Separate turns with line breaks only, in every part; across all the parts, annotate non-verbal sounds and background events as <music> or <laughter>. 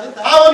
Ah,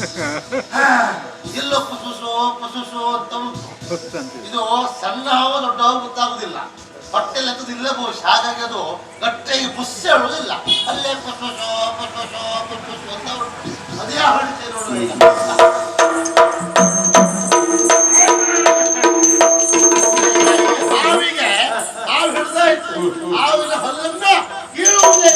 <laughs> ಇಲ್ಲೋ ಕುಸುಸು ಕುಸುಸು ಅಂತ. ಇದು ಸಣ್ಣವ ದೊಡ್ಡವ ಗೊತ್ತಾಗೋದಿಲ್ಲ ಗೊತ್ತಾಗುದಿಲ್ಲ. ಹೊಟ್ಟೆ ಲೆಕ್ಕದಿಲ್ಲ ಹಾಗಾಗಿ ಅದು ಗಟ್ಟಿಗೆ ಪುಸ್ಸೆ ಹೇಳುವುದಿಲ್ಲ ಅಲ್ಲೇ ಕುಸುಸು ಕುಸುಸು ಕುಸುಸು ಅಂತ ಅದೇ ಹೊರಡುತ್ತೆ ನೋಡು ಹಾವಿಗೆ ಹಾವು ಹಿಡಿದಾಯ್ತು. ಹಾವಿನ ಕೀಳುವುದೇ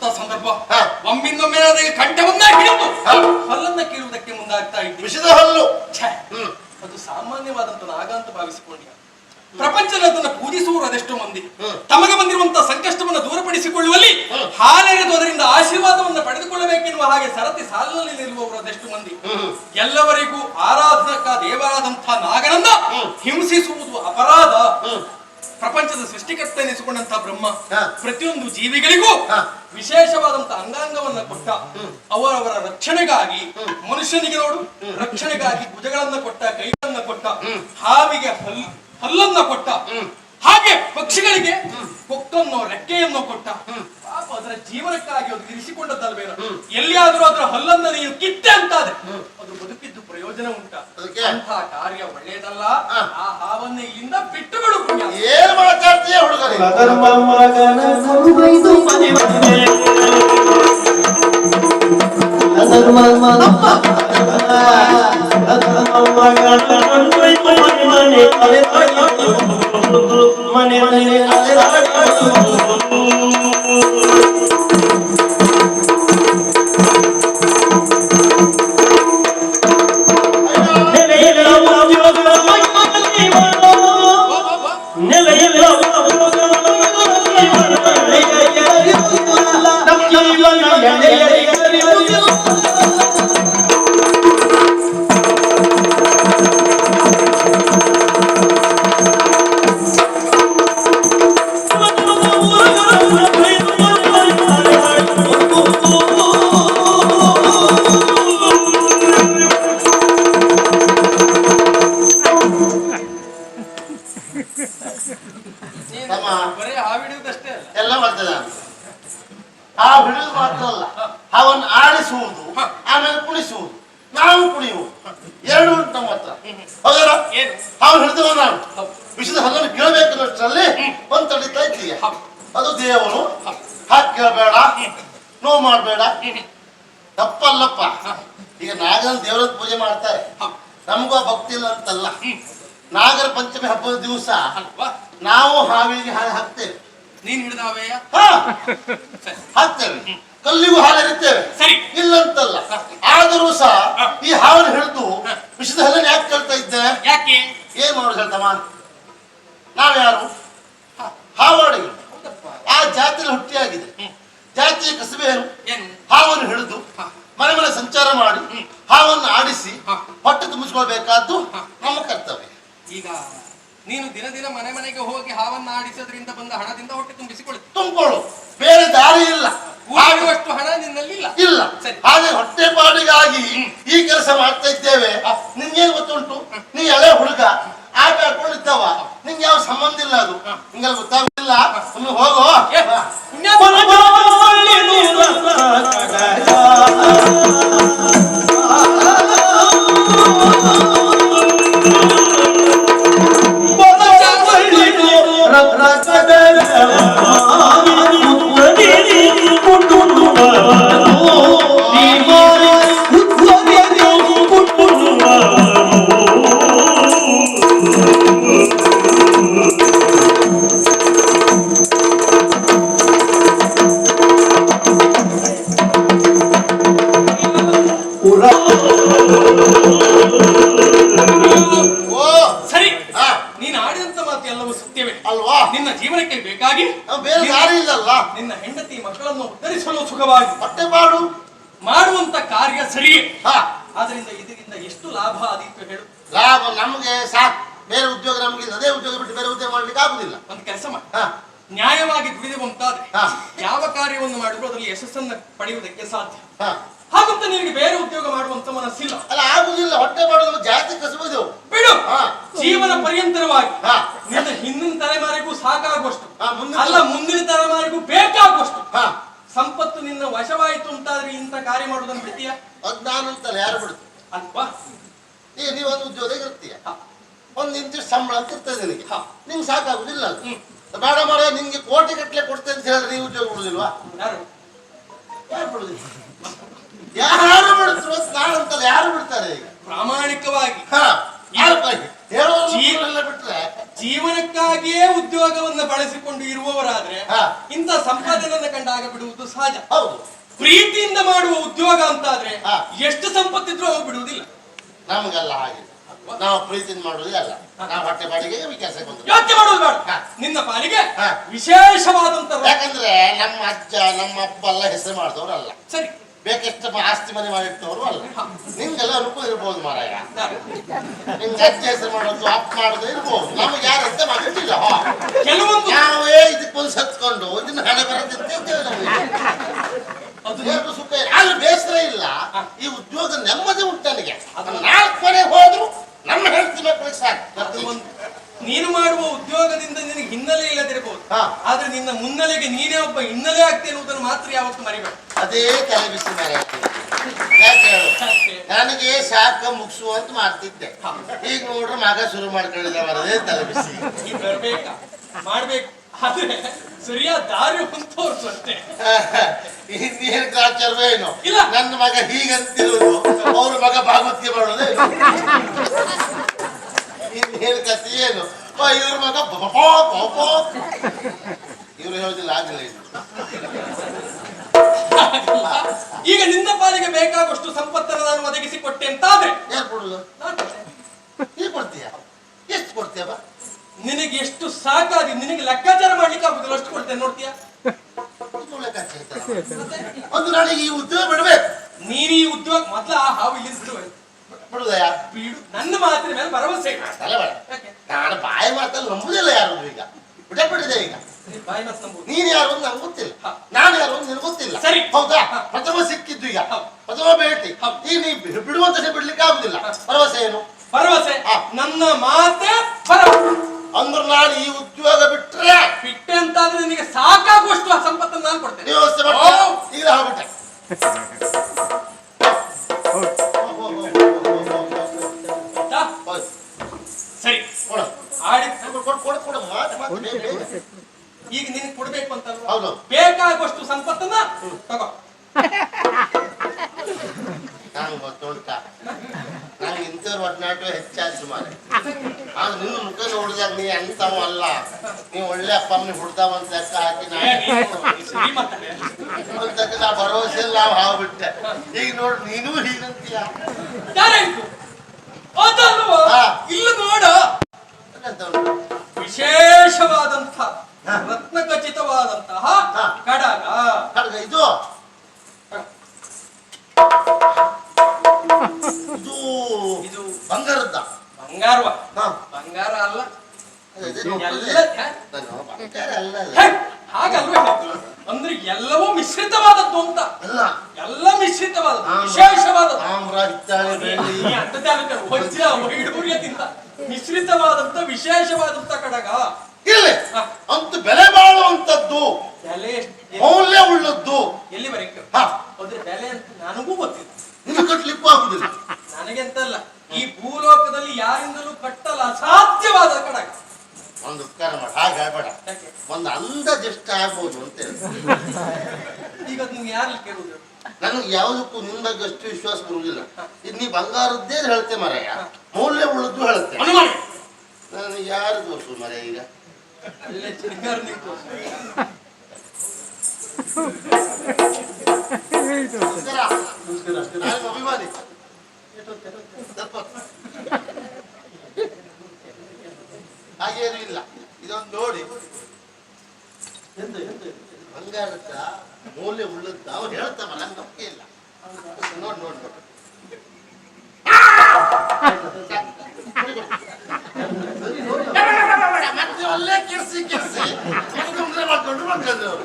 ಇಂಥ ಸಂದರ್ಭ. ಒಮ್ಮಿಂದೊಮ್ಮೆ ಕಂಠವನ್ನ ಹಿಡಿದು. ಹಲ್ಲನ್ನ ಕೀಳುವುದಕ್ಕೆ ಮುಂದಾಗ್ತಾ ಇತ್ತು
ವಿಷದ ಹಲ್ಲು.
ಅದು ಸಾಮಾನ್ಯವಾದಂತ ನಾಗಂತ ಭಾವಿಸಿಕೊಂಡ ಪ್ರಪಂಚದ ಅದನ್ನು ಪೂಜಿಸುವವರು ಅದೆಷ್ಟೋ ಮಂದಿ. ತಮಗೆ ಬಂದಿರುವಂತಹ ಸಂಕಷ್ಟವನ್ನು ದೂರಪಡಿಸಿಕೊಳ್ಳುವಲ್ಲಿ ಹಾಲೆರೆದು ಅದರಿಂದ ಆಶೀರ್ವಾದವನ್ನು ಪಡೆದುಕೊಳ್ಳಬೇಕೆನ್ನುವ ಹಾಗೆ ಸರತಿ ಸಾಲಿನಲ್ಲಿ ನಿಲ್ಲುವವರು ಅದೆಷ್ಟು ಮಂದಿ. ಎಲ್ಲವರಿಗೂ ಆರಾಧಕ ದೇವರಾದಂತಹ ನಾಗನನ್ನ ಹಿಂಸಿಸುವುದು ಅಪರಾಧ. ಪ್ರಪಂಚದ ಸೃಷ್ಟಿಕರ್ತ ಎನಿಸಿಕೊಂಡಂತಹ ಬ್ರಹ್ಮ ಪ್ರತಿಯೊಂದು ಜೀವಿಗಳಿಗೂ ವಿಶೇಷವಾದಂತಹ ಅಂಗಾಂಗವನ್ನ ಕೊಟ್ಟ ಅವರವರ ರಕ್ಷಣೆಗಾಗಿ ಮನುಷ್ಯನಿಗೆ ನೋಡು ರಕ್ಷಣೆಗಾಗಿ ಭುಜಗಳನ್ನ ಕೊಟ್ಟ ಕೈಗಳನ್ನ ಕೊಟ್ಟ ಹಾವಿಗೆ ಹಲ್ ಹಲ್ಲನ್ನ ಕೊಟ್ಟ ಹಾಗೆ ಪಕ್ಷಿಗಳಿಗೆ ಕೊಕ್ಕನ್ನು ರೆಕ್ಕೆಯನ್ನು ಕೊಟ್ಟ ಅದರ ಜೀವನಕ್ಕಾಗಿ ಅದು ಇರಿಸಿಕೊಂಡದ್ದಲ್ವೇನೋ ಎಲ್ಲಿಯಾದರೂ ಅದರ ಹಲ್ಲನ್ನು ನೀನು ಕಿತ್ತೆ ಅಂತಾದ್ರೆ ಅದು ಬದುಕಿದ್ದು ಪ್ರಯೋಜನ ಉಂಟ ಅಂತ ಕಾರ್ಯ ಒಳ್ಳೆಯದಲ್ಲ ಆ ಹಾವನ್ನು ಇಲ್ಲಿಂದ ಬಿಟ್ಟುಗಳು
ಏನ್ ಮಾತಾಡ್ತೀಯ ಹುಡುಗರು
ಮನೆ ಮನೆ ಮನೆ
ಆ ಹಿಡಿದು ಮಾತ್ರ ಅಲ್ಲ ಅವನ್ ಆಡಿಸುವುದು ಆಮೇಲೆ ಕುಣಿಸುವುದು ನಾವು ಕುಣಿಯುವುದು. ಎರಡು ಉಂಟು ನಮ್ಮ ಹತ್ರ. ಹೌದಲ್ಲ
ಏನು?
ಅವನು ಹಿಡಿದವ ನಾನು
ಹೌದು.
ವಿಷದ ಹಲ್ಲನ್ನು ಕೇಳಬೇಕನ್ನಷ್ಟರಲ್ಲಿ ಒಂದ್ ತಡಿತಾ ಇದ್ದೀಯ. ಅದು ದೇವರು ಹಾಕಿ ಕೇಳಬೇಡ. ನೋವು ಮಾಡಬೇಡ. ತಪ್ಪಲ್ಲಪ್ಪ. ಈಗ ನಾಗರ ದೇವರ ಪೂಜೆ ಮಾಡ್ತಾರೆ. ನಮಗೂ ಆ ಭಕ್ತಿ ಇಲ್ಲ ಅಂತಲ್ಲ. ನಾಗರ ಪಂಚಮಿ ಹಬ್ಬದ ದಿವಸ
ಅಲ್ವಾ?
ನಾವು ಹಾವಿಗೆ ಹಾಗೆ ಹಾಕ್ತೇವೆ.
ನೀನ್ ಹಿಡಿದವೆಯ
ಹಾ. ಹಾಕ್ತೇವೆ. ಕಲ್ಲಿಗೂ ಹಾಲಿರುತ್ತೇವೆ
ಸರಿ.
ಇಲ್ಲಂತಲ್ಲ. ಆದರೂ ಸಹ ಈ ಹಾವನ್ನು ಹಿಡಿದು ವಿಷದ ಹಲ್ಲನ್ನು ಯಾಕೆ ಕೇಳ್ತಾ ಇದ್ದೆ?
ಯಾಕೆ?
ಏನ್ ಮಾಡೋದು ಹೇಳ್ತಮ್ಮ? ನಾವ್ಯಾರು? ಹಾವಾಡಿ ಆ ಜಾತಿಯಲ್ಲಿ ಹುಟ್ಟಿಯಾಗಿದೆ. ಜಾತಿಯ ಕಸಬೆ ಏನು? ಹಾವನ್ನು ಹಿಡಿದು. ಮನೆ ಮನೆ ಸಂಚಾರ ಮಾಡಿ ಹಾವನ್ನು ಆಡಿಸಿ. ಹೊಟ್ಟೆ ತುಂಬಿಸ್ಕೊಳ್ಬೇಕಾದ್ದು ನಮ್ಮ ಕರ್ತವ್ಯ.
ಈಗ ನೀನು ದಿನ ದಿನ ಮನೆ ಮನೆಗೆ ಹೋಗಿ ಹಾವನ್ನ ಆಡಿಸೋದ್ರಿಂದ ಬಂದ ಹಣದಿಂದ ಹೊಟ್ಟೆ ತುಂಬಿಸಿಕೊಳ್ಳಿ.
ತುಂಬಿಕೊಳ್ಳು. ಬೇರೆ ದಾರಿ ಇಲ್ಲ.
ಆಗುವಷ್ಟು ಹಣ ನಿನ್ನಲ್ಲಿ
ಇಲ್ಲ.
ಇಲ್ಲ.
ಹಾಗೆ ಹೊಟ್ಟೆ ಪಾಡಿಗಾಗಿ ಈ ಕೆಲಸ ಮಾಡ್ತಾ ಇದ್ದೇವೆ. ನಿಂಗೇನ್ ಗೊತ್ತುಂಟು? ನೀ ಎಳೆ ಹುಡುಗ. ಆಟ ಹಾಕೊಂಡಿದ್ದಾವ ನಿಂಗೆ ಯಾವ ಸಂಬಂಧ ಇಲ್ಲ ಅದು? ನಿಂಗೆಲ್ಲ ಗೊತ್ತಾಗುದಿಲ್ಲ? ಹೋಗೋ.
ಏ, ನಿನ್ನ ಹೆಂಡತಿ ಮಕ್ಕಳನ್ನು ಉದ್ಧರಿಸಲು ಸುಖವಾಗಿ
ಮತ್ತೆ ಮಾಡು.
ಮಾಡುವಂತ ಕಾರ್ಯ ಸರಿಯೇ.
ಹಾ.
ಆದ್ರಿಂದ ಇದರಿಂದ ಎಷ್ಟು ಲಾಭ ಆದೀತು ಹೇಳು.
ಲಾಭ ನಮ್ಗೆ ಸಾಕು. ಬೇರೆ ಉದ್ಯೋಗ ನಮ್ಗೆ ಅದೇ ಉದ್ಯೋಗ ಬಿಟ್ಟು ಬೇರೆ ಉದ್ಯೋಗ ಮಾಡ್ಲಿಕ್ಕೆ ಆಗುದಿಲ್ಲ.
ಒಂದು ಕೆಲಸ ಮಾಡಿ. ನ್ಯಾಯವಾಗಿ ದುಡಿದುವಂತಾದ್ರೆ
ಹಾ.
ಯಾವ ಕಾರ್ಯವನ್ನು ಮಾಡಿದ್ರು ಅದರಲ್ಲಿ ಯಶಸ್ಸನ್ನು ಪಡೆಯುವುದಕ್ಕೆ ಸಾಧ್ಯ. ಹಾಗಂತ ನಿನಗೆ ಬೇರೆ ಉದ್ಯೋಗ ಮಾಡುವಂತ ಮನಸ್ಸಿಲ್ಲ.
ಅಲ್ಲ ಆಗುದಿಲ್ಲ. ಹೊಟ್ಟೆ ಮಾಡೋದು ಜಾಸ್ತಿ ಜಾತಿ ಕಸಬಹುದು
ಬಿಡು.
ಹಾ.
ಜೀವನ ಪರ್ಯಂತರವಾಗಿ
ಹಾ.
ನಿನ್ನ ಹಿಂದಿನ ತಲೆಮಾರಿಗೂ ಸಾಕಾಗುವಷ್ಟು ಅಲ್ಲ ಮುಂದಿನ ತಲೆಮಾರಿಗೂ ಬೇಕಾಗುವಷ್ಟು
ಹಾ.
ಸಂಪತ್ತು ನಿನ್ನ ವಶವಾಯಿತು ಅಂತಾದ್ರೆ ಇಂಥ ಕಾರ್ಯ ಮಾಡುವುದನ್ನು ಬಿಡ್ತೀಯ?
ಅದ್ ನಾನಂತಲ್ಲ ಯಾರು ಬಿಡುತ್ತೆ?
ಅಲ್ವಾ?
ಈಗ ನೀವೊಂದು ಉದ್ಯೋಗ ಇರ್ತೀಯ?
ಹ.
ಒಂದ್ ಇಂತಿಷ್ಟು ಸಂಬಳ ಅಂತ ಇರ್ತದೆ ನಿನಗೆ.
ಹಾ.
ನಿಂಗೆ ಸಾಕಾಗುದಿಲ್ಲ ಬೇಡ ಮಾಡ ನಿಂಗೆ ಕೋಟಿ ಗಟ್ಟಲೆ ಕೊಡ್ತೇನೆ ಅಂತ ಹೇಳಿದ್ರೆ ನೀವು ಉದ್ಯೋಗ ಬಿಡುದಿಲ್ವಾ
ಯಾರು?
ಯಾರು ಬಿಡುದಿಲ್ಲ ಯಾರು ಬಿಡ್ತಾರೆ ಅಂತ ಯಾರು ಬಿಡ್ತಾರೆ ಈಗ?
ಪ್ರಾಮಾಣಿಕವಾಗಿ.
ಹಾ ಬಿಟ್ರೆ
ಜೀವನಕ್ಕಾಗಿಯೇ ಉದ್ಯೋಗವನ್ನು ಬಳಸಿಕೊಂಡು ಇರುವವರಾದ್ರೆ
ಹಾ.
ಇಂಥ ಸಂಪಾದನೆಯನ್ನು ಕಂಡಾಗ ಬಿಡುವುದು ಸಹಜ.
ಹೌದು.
ಪ್ರೀತಿಯಿಂದ ಮಾಡುವ ಉದ್ಯೋಗ ಅಂತಾದ್ರೆ
ಹಾ.
ಎಷ್ಟು ಸಂಪತ್ತಿದ್ರೂ ಅವು ಬಿಡುವುದಿಲ್ಲ
ನಮಗಲ್ಲ ಹಾಗೆ. ನಾವು ಪ್ರೀತಿಯಿಂದ ಮಾಡುವುದೇ ಅಲ್ಲ. ನಾವು ಹೊಟ್ಟೆ ಬಾಡಿಗೆ ಕೆಲಸಕ್ಕೆ ಬಂದ್ರು.
ಯೋಚನೆ ಮಾಡುವುದು ಬೇಡ.
ಹಾ.
ನಿನ್ನ ಪಾಲಿಗೆ
ಹಾ.
ವಿಶೇಷವಾದಂತ ರ-
ಯಾಕಂದ್ರೆ ನಮ್ಮ ಅಜ್ಜ ನಮ್ಮ ಅಪ್ಪ ಎಲ್ಲ ಹೆಸರು ಮಾಡಿದವರಲ್ಲ.
ಸರಿ.
ಬೇಕೆಷ್ಟು ಆಸ್ತಿ ಮನೆ ಮಾಡಿರ್ತವರು ಅಲ್ಲ.
ನಿಮ್ಗೆಲ್ಲ
ನಿಂಗೆಲ್ಲ ಅನುಕೂಲ ಇರ್ಬೋದು ಮಾರಾಯ. ನಿಮ್ ಅಜ್ಜ ಹೆಸರು ಮಾಡೋದು ಅಪ್ಪ ಮಾಡೋದು ಇರ್ಬೋದು. ನಮ್ಗೆ ಯಾರು ಅಂತ ಮಾಡಿರ್ಲಿಲ್ಲ
ಕೆಲವೊಂದು
ನಾವೇ ಇದಕ್ಕೊಂದು ಸತ್ಕೊಂಡು ಇದನ್ನ ಹಣೆ ಬರದಿರ್ತೇವೆ ನಮಗೆ ಸುಖ ಇಲ್ಲ. ಆದ್ರೆ ಬೇಸರ ಇಲ್ಲ. ಈ ಉದ್ಯೋಗ ನೆಮ್ಮದಿ ಉಂಟು ನನಗೆ. ನಾಲ್ಕು ಮನೆ ಹೋದ್ರು ನಮ್ಮ ಹೆಂಡತಿ ಮಕ್ಕಳಿಗೆ ಸಾಕು.
ನೀನು ಮಾಡುವ ಉದ್ಯೋಗದಿಂದ ನಿನಗೆ ಹಿನ್ನೆಲೆ ಇಲ್ಲದಿರಬಹುದು.
ಹಾ.
ಆದ್ರೆ ನಿನ್ನ ಮುನ್ನೆಲೆಗೆ ನೀನೇ ಒಬ್ಬ ಹಿನ್ನೆಲೆ ಆಗ್ತೇನೆ ಅನ್ನೋದನ್ನು ಮಾತ್ರ ಯಾವತ್ತು ಮರಿಬೇಕು
ಅದೇ ತಲೆ ಬಿಸಿ ಮನೆ ಯಾಕೆ ಹೇಳು. ನನಗೆ ಶಾಖ ಮುಗಿಸು ಅಂತ ಮಾಡ್ತಿದ್ದೆ. ಈಗ ನೋಡ್ರೆ ಮಗ ಶುರು ಮಾಡ್ಕೊಂಡಿದ್ದ ಬರದೇ ತಲೆ ಬಿಸಿ.
ಬರ್ಬೇಕಾ. ಮಾಡ್ಬೇಕು. ಆದ್ರೆ ಸರಿಯಾದ ದಾರಿ ಒಂದು ತೋರ್ಸು ಅಷ್ಟೇ
ಇನ್ನೇನು
ಇಲ್ಲ.
ನನ್ನ ಮಗ ಹೀಗಂತಿರೋದು. ಅವ್ರ ಮಗ ಭಾಗವತಿ ಮಾಡೋದೇ ಇನ್ನೇನು ಕಸಿ ಏನು? ಇವ್ರ ಮಗ ಇವ್ರು ಹೇಳೋದಿಲ್ಲ ಆಗಿಲ್ಲ ಇದು.
ಈಗ ನಿನ್ನ ಪಾಲಿಗೆ ಬೇಕಾಗುವಷ್ಟು ಸಂಪತ್ತನ್ನು ನಾನು ಒದಗಿಸಿ ಕೊಟ್ಟೆ ಅಂತಾದ್ರೆ?
ಯಾರು ಕೊಡುದು. ನೀ ಕೊಡ್ತೀಯ? ಎಷ್ಟು ಕೊಡ್ತೀಯ ಬಾ?
ನಿನಗೆ ಎಷ್ಟು ಸಾಕಾಗಿ ನಿನಗೆ ಲೆಕ್ಕಾಚಾರ ಮಾಡ್ಲಿಕ್ಕೆ ಆಗುದಿಲ್ಲ ಅಷ್ಟು ಕೊಡ್ತೇನೆ ನೋಡ್ತೀಯ.
ಒಂದು ನಾಳೆಗೆ ಈ ಉದ್ಯೋಗ ಬಿಡಬೇಕು.
ನೀನು ಈ ಉದ್ಯೋಗ ಮೊದ್ಲ ಆ ಹಾವು ಇಲ್ಲಿ ಬಿಡುವೆ
ಬಿಡುದಯ್ಯ
ಬಿಡು ನನ್ನ ಮಾತಿನ ಮೇಲೆ ಭರವಸೆ ಇಲ್ಲ.
ತಲೆ ಬೇಡ
ಯಾಕೆ?
ನಾನು ಬಾಯಿ ಮಾತಲ್ಲಿ ನಂಬುದಿಲ್ಲ ಯಾರು ಈಗ ಬಿಡಬಿಡಿದೆ ಈಗ
ನೀ ಬಾಯಿ ಮಾತು ನಂಬುದು.
ನೀನ್ ಯಾರು ಅಂತ ನಂಗೆ ನಂಗೆ ನನಗೆ ನಂಗೆ ಇಂಥವ್ರ ಒಡನಾಟ ಹೆಚ್ಚಾಯ್ತು ಮಾರೆ ಆದ್ರೆ ನಿನ್ನ ಮುಖ ನೋಡಿದಾಗ ನೀ ಎಂತವ ಅಲ್ಲ. ನೀ ಒಳ್ಳೆ ಅಪ್ಪ ಅಮ್ಮ ಹುಡ್ತಾವ ಅಂತ ಲೆಕ್ಕ ಹಾಕಿ
ನಾನು
ನಾ ಭರವಸೆ ನಾವು ಹಾವ್ಬಿಟ್ಟೆ. ಈಗ ನೋಡು ನೀನು ಹೀಗಂತೀಯ.
ಇಲ್ಲ ನೋಡ.
ಅಂತ ಉಂಟು.
ವಿಶೇಷವಾದಂಥ
ಹಾ.
ರತ್ನ ಖಚಿತವಾದಂತಹ. ಕಡಗ
ಇದು? ಇದು ಬಂಗಾರದ
ಬಂಗಾರವ?
ಹಾ.
ಬಂಗಾರ ಅಲ್ಲ. ಹಾಗಲ್ವೇ? ಅಂದ್ರೆ ಎಲ್ಲವೂ ಮಿಶ್ರಿತವಾದದ್ದು ಅಂತ.
ಅಲ್ಲ.
ಎಲ್ಲ ಮಿಶ್ರಿತವಾದದ್ದು
ವಿಶೇಷವಾದ
ವಿಶೇಷವಾದದ್ದು. ಮಿಶ್ರಿತವಾದಂತ ವಿಶೇಷವಾದಂತ ಕಡಗ.
ಇಲ್ಲ. ಅಂತ ಬೆಲೆ ಬಾಳುವಂತದ್ದು
ಬೆಲೆ
ಮೌಲ್ಯ ಉಳ್ಳದ್ದು.
ಎಲ್ಲಿ
ಬರೀ
ಅದ್ರ ಬೆಲೆ ಅಂತ ನನಗೂ ಗೊತ್ತಿಲ್ಲ.
ನಿಮ್ಗೆ ಕಟ್ಲಿಕ್ಕೂ ಆಗುದಿಲ್ಲ.
ನನಗೆಂತಲ್ಲ ಈ ಭೂಲೋಕದಲ್ಲಿ ಯಾರಿಂದಲೂ ಕಟ್ಟಲ್ಲ ಅಸಾಧ್ಯವಾದ ಕಡಗ.
ಒಂದು ಉಪಕಾರ ಮಾಡ ಹಾಗೆ ಒಂದು ಅಂದ ದೃಷ್ಟ ಆಗ್ಬೋದು ಅಂತ ಹೇಳಿ.
ಈಗ ನೀವು ಯಾರು ಕೇಳುದು
ನನಗೆ ಯಾವುದಕ್ಕೂ ನಿಮ್ಮ ಬಗ್ಗೆ ಅಷ್ಟು ವಿಶ್ವಾಸ ಬರುವುದಿಲ್ಲ. ಇದು ನೀ ಬಂಗಾರದ್ದೇ ಹೇಳ್ತೆ ಮರೆಯ. ಮೌಲ್ಯ ಉಳ್ಳದ್ದು ಹೇಳುತ್ತೆ
ನಾನು
ನನಗೆ ಯಾರು ತೋರಿಸು ಮರ ಈಗ? ಅಭಿಮಾನಿ. <laughs> ಹಾಗೇನು ಇಲ್ಲ. ಇದೊಂದು ನೋಡಿ. ಬಂಗಾರದ ಮೌಲ್ಯ ಉಳ್ಳದ್ದ ಅವ್ರು ಹೇಳ್ತಾವ ನಂಗೆ ನಂಬಿಕೆ ಇಲ್ಲ. ನೋಡಿ, ನೋಡ್ ನೋಡ್. ಮತ್ತೆ ಒಳ್ಳೆ ಕೆರ್ಸಿ ಕೆರ್ಸಿ. ಮಾಡ್ಕೊಂಡು ಅವರು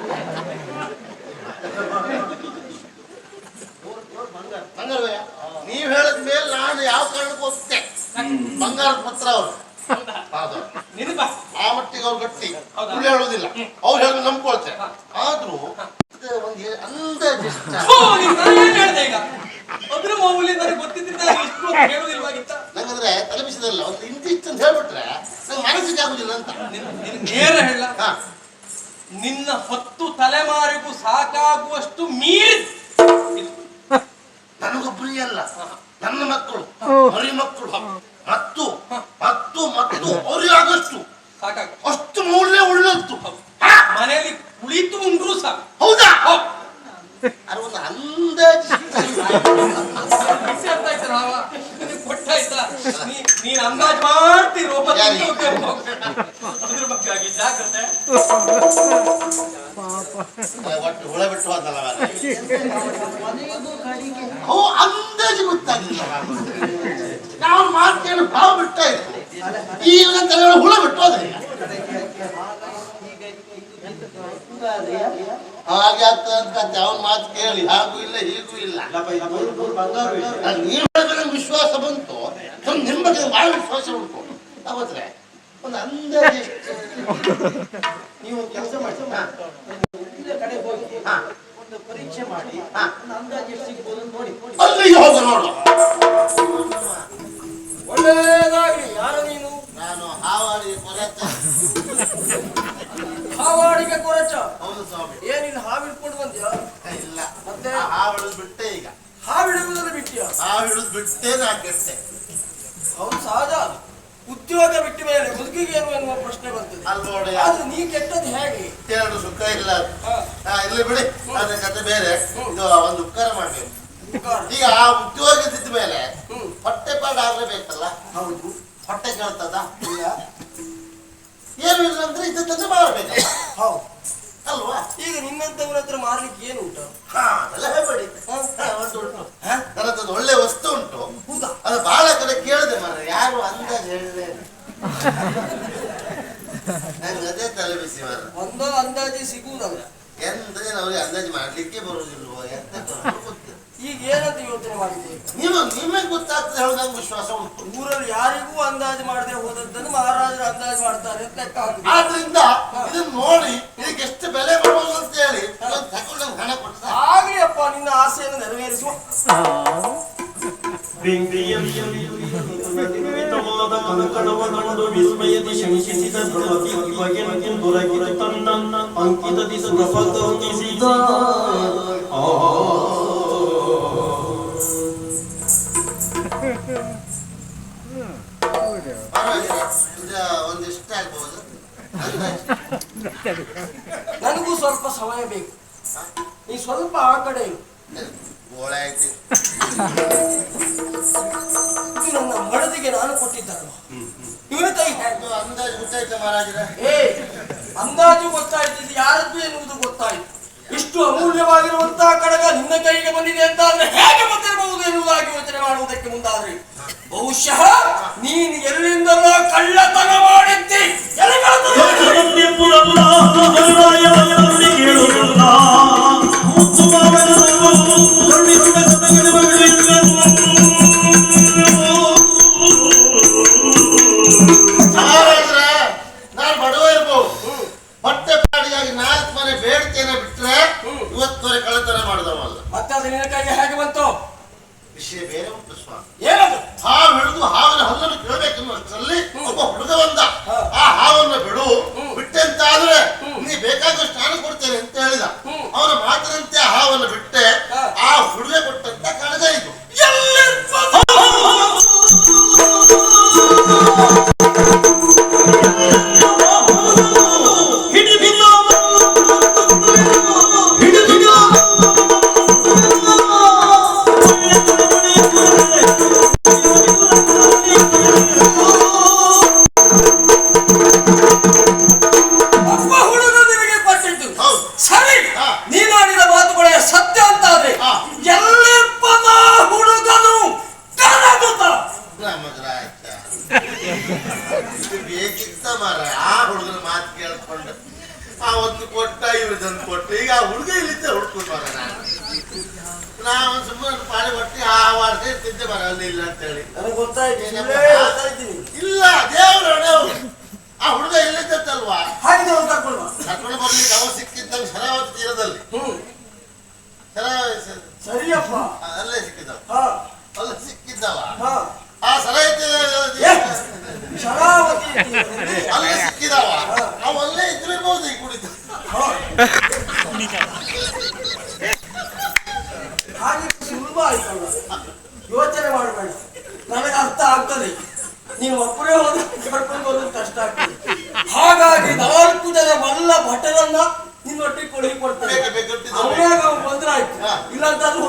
ಬಂಗಾರವಯ್ಯ ನೀವ್ ಹೇಳಿದ ಮೇಲೆ ನಾನು ಯಾವ ಕಾರಣಕ್ಕೂ ಒಪ್ತೆ ಬಂಗಾರದ ಪತ್ರ ಅವರು. ಹೌದು? ಆ ಮಟ್ಟಿಗೆ ಅವ್ರು ಗಟ್ಟಿ? ಸುಳ್ಳು ಹೇಳೋದಿಲ್ಲ. ಅವ್ರು ಹೇಳಿ ನಂಬ್ಕೊಳ್ತಾರೆ ಅವು ಅಂದಾಜು ಗೊತ್ತಾಗಿಲ್ಲ ನಾವು ಮಾತೇನು ಭಾವ ಬಿಟ್ಟಾಯ್ತು ಈಗ ನನ್ನ ತಲೆ ಹುಳ ಬಿಟ್ಟು ಹೋದ್ರೆ ಹಾಗೆ ಆಗ್ತದೆ ಅಂತ ಅವನ ಮಾತು ಕೇಳಿ ಹಾಗೂ ಇಲ್ಲ ಹೀಗೂ ಇಲ್ಲ. ನೀವು ನಂಗೆ ವಿಶ್ವಾಸ ಬಂತು. ಸ್ವಲ್ಪ ನಿಮ್ಮ ಬಗ್ಗೆ ಭಾಳ ವಿಶ್ವಾಸ ಉಂಟು. ಅವತ್ರೆ ಒಂದು ಅಂದಾಜು? <laughs>
ನೀವು ಕೆಲಸ ಮಾಡಿ. ಕಡೆ ಹೋಗಿ
ಹಾ.
ಒಂದು ಪರೀಕ್ಷೆ ಮಾಡಿ
ಹಾ.
ಒಂದು ಅಂದಾಜು ಎಷ್ಟು ಸಿಗ್ಬೋದು ನೋಡಿ
ಅಲ್ಲಿಗೆ ಹೋಗ ನೋಡು.
ಒಳ್ಳೆಯದಾಗಲಿ ಯಾರು ನೀನು?
ನಾನು ಹಾವಾಡಿ ಕೊರತ
ಹಾವಾಡಿಗೆ ಕೊರಚ?
ಹೌದು ಸ್ವಾಮಿ.
ಏನಿಲ್ಲ ಹಾವಿಡ್ಕೊಂಡು ಬಂದ್ಯಾ?
ಇಲ್ಲ.
ಮತ್ತೆ?
ಆ ಹಾವಿಡುದು ಬಿಟ್ಟೆ ಈಗ.
ಹಾವಿಡುವುದನ್ನು ಬಿಟ್ಟಿಯಾ?
ಹಾವಿಡುದು ಬಿಟ್ಟೆ ನಾ ಕೆಟ್ಟೆ
ಹೌದು ಸಹಜ ಉದ್ಯೋಗ ಬಿಟ್ಟ ಮೇಲೆ ಬದುಕಿಗೆ ಏನು ಎನ್ನುವ ಪ್ರಶ್ನೆ ಬರ್ತದೆ.
ಅದು ನೋಡಿ.
ಆದ್ರೆ ನೀ ಕೆಟ್ಟದ್ದು ಹೇಗೆ?
ಎರಡು ಸುಖ ಇಲ್ಲ. ಇಲ್ಲಿ ಬಿಡಿ. ಅದ್ರ ಕತೆ ಬೇರೆ. ಇದು ಒಂದು ಉಪಕಾರ ಮಾಡ್ಬೇಕು. ಈಗ ಆ ಉದ್ಯೋಗದಿದ್ದ ಮೇಲೆ
ಹ್ಮ್.
ಹೊಟ್ಟೆ ಪಾಡ ಆಗ್ಲೇಬೇಕಲ್ಲ?
ಹೌದು.
ಹೊಟ್ಟೆ ಕೇಳ್ತದ?
ಇಲ್ಲ.
ಏನು ಇಲ್ಲ ಅಂದ್ರೆ ಇದ್ದ ತಂದ್ರೆ ಮಾಡಬೇಕು
ಹೌದು.
ಅಲ್ವಾ?
ಈಗ ನಿನ್ನಂತವ್ರ ಹತ್ರ ಮಾರ್ಲಿಕ್ಕೆ ಏನು ಉಂಟು?
ಅದೆಲ್ಲ ಹೇಳ್ಬೇಡಿ. ನನ್ನ ಹತ್ರ ಒಳ್ಳೆ ವಸ್ತು ಉಂಟು.
ಹೌದಾ?
ಅದು ಬಹಳ ಕಡೆ ಕೇಳಿದೆ ಮರ ಯಾರು ಅಂದಾಜು ಹೇಳಿದೆ ನಂಗೆ ಅದೇ ತಲೆ ಬಿಸಿ ಮರ
ಒಂದೋ ಅಂದಾಜಿ ಸಿಗುವುದಲ್ಲ.
ಎಂತ ಅವ್ರಿಗೆ ಅಂದಾಜು ಮಾಡ್ಲಿಕ್ಕೆ ಬರುವುದಿಲ್ವೋ ಎಂತ ಗೊತ್ತಿಲ್ಲ
ಈಗ ಏನಂತ ಯೋಚನೆ ಮಾಡಿದೆ
ನೀವು ನಿಮಗೆ ಗೊತ್ತಾಗ್ತದೆ ಹೇಳೋದು ನಂಗೆ ವಿಶ್ವಾಸ ಉಂಟು.
ಊರಲ್ಲಿ ಯಾರಿಗೂ ಅಂದಾಜು ಮಾಡದೆ ಹೋದದ್ದನ್ನು ಮಹಾರಾಜರು ಅಂದಾಜು ಮಾಡ್ತಾರೆ ಅಂತ ಲೆಕ್ಕ
ಆದ್ರಿಂದ ಇದನ್ನ ನೋಡಿ ಇದಕ್ಕೆ ಎಷ್ಟು ಬೆಲೆ ಕೊಡಬಹುದು ಅಂತ ಹೇಳಿ ಇವತ್ತು ತಗೊಂಡು ನಂಗೆ ಹಣ ಕೊಡ್ತಾ
ಆಗ್ಲಿ ಅಪ್ಪ ನಿನ್ನ ಆಸೆಯನ್ನು ನೆರವೇರಿಸುವ
ಬೆಂಕಿಯಮಿತವಾದ ಕಂಕಣವನೊಂದು ವಿಸ್ಮಯದಿ
ಒಂದಿಷ್ಟ ಆಗ್ಬಹುದು
ನನಗೂ ಸ್ವಲ್ಪ ಸಮಯ ಬೇಕು. ನನ್ನ ಮಡದಿಗೆ ನಾನು ಕೊಟ್ಟಿದ್ದಲ್ವ? ಇವನ ಕೈ
ಅಂದಾಜು ಗೊತ್ತಾಯ್ತು ಮಹಾರಾಜರ?
ಏ ಅಂದಾಜು ಗೊತ್ತಾಯ್ತು ಇದು ಯಾರದ್ದು ಎನ್ನುವುದು ಗೊತ್ತಾಯ್ತು. ಇಷ್ಟು ಅಮೂಲ್ಯವಾಗಿರುವಂತಹ ಕಡಗ ನಿನ್ನ ಕೈಗೆ ಬಂದಿದೆ ಅಂತ ಅಂದ್ರೆ ಹೇಗೆ ಬಂದಿರಬಹುದು ಎನ್ನುವುದಾಗಿ ಯೋಚನೆ ಮಾಡುವುದಕ್ಕೆ ಮುಂದಾದ್ರೆ ಬಹುಶಃ ನೀನು ಎಲ್ಲಿಂದಲೋ ಕಳ್ಳತನ ಮಾಡಿದ್ದಿ. ಎಲ್ಲಿ ಅದು ನಿನ್ನ ಕೈಗೆ ಹೇಗೆ ಬಂತು?
ವಿಷಯ ಬೇರೆ ಉಂಟು ಸ್ವಾಮಿ.
ಏನದು?
ಹಾವು ಹಿಡಿದು ಹಾವಿನ ಹಲ್ಲನ್ನು ಕೇಳಬೇಕೆನ್ನುವಷ್ಟರಲ್ಲಿ ಒಬ್ಬ ಹುಡುಗ ಬಂದ. ಆ ಹಾವನ್ನು ಬಿಡು. ಬಿಟ್ಟೆ ಅಂತ ಆದ್ರೆ ನೀ ಬೇಕಾದಷ್ಟು ನಾನು ಕೊಡ್ತೇನೆ ಅಂತ ಹೇಳಿದ. ಅವನ ಮಾತಿನಂತೆ ಆ ಹಾವನ್ನು ಬಿಟ್ಟೆ. ಆ ಹುಡುಗ ಹಾ. ಆ ಸಲಹೆ ಶರಾವತಿ ಅಲ್ಲೇ ಸಿಕ್ಕಿದವ? ಅವ ಅಲ್ಲೇ ಇದ್ರಿರ್ಬೋದು ಈ ಕುಡಿತ.
ಹಾಗೆ ಸುಲಭ ಆಯ್ತಲ್ಲ. ಯೋಚನೆ ಮಾಡಬೇಡ. ನನಗೆ ಅರ್ಥ ಆಗ್ತದೆ. ನೀವು ಒಬ್ಬರೇ ಹೋದ್ರೆ ಕರ್ಕೊಂಡು ಬರೋದು ಕಷ್ಟ ಆಗ್ತದೆ. ಹಾಗಾಗಿ ನಾಲ್ಕು ಜನ ಮಲ್ಲ ಭಟರನ್ನ ನಿನ್ನೊಟ್ಟಿಗೆ ಕೊಡುಗೆ ಕೊಡ್ತಾರೆ ಅವನಾಗ ಬಂದ್ರೆ ಆಯ್ತು.
ಹಾ.
ಇಲ್ಲ ಅಂತ ಅದು